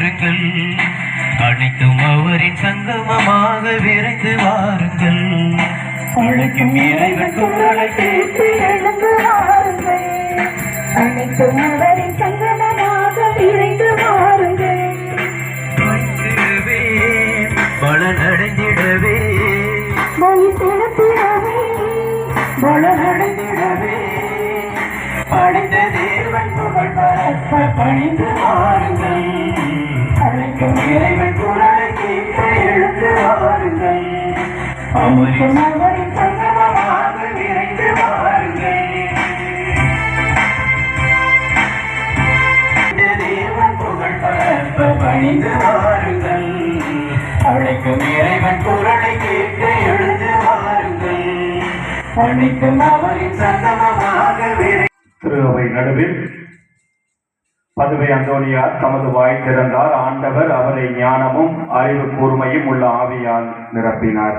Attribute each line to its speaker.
Speaker 1: வாருங்கள் அனைத்தும் அவரின் சங்கமமாக விரைந்து வாருங்கள். உழைக்கும் இறைவன் குரலை கேட்டு
Speaker 2: எழுந்து வாருங்கள். அனைத்தும் அவரின் சங்கமமாக விரைந்து வாருங்கள்.
Speaker 1: பலனடைந்திடவே. வழித்திறப்பிடவே படைந்த தேவன் புகழ் பணிந்து மாறுங்கள் அவரின்
Speaker 2: சங்கமமாக
Speaker 1: வாருங்கள் தேவன் புகழ் பரப்ப பணிந்து வாருங்கள் அழைக்கும் இறைவன் குரலை கேட்டு எழுந்து வாருங்கள் அவரின் சங்கமமாக
Speaker 3: திருவை நடுவில் பதுவை அந்தோனியார் தமது வாய் திறந்தார். ஆண்டவர் அவரை ஞானமும் அறிவு கூர்மையும் உள்ள ஆவியால் நிரப்பினார்.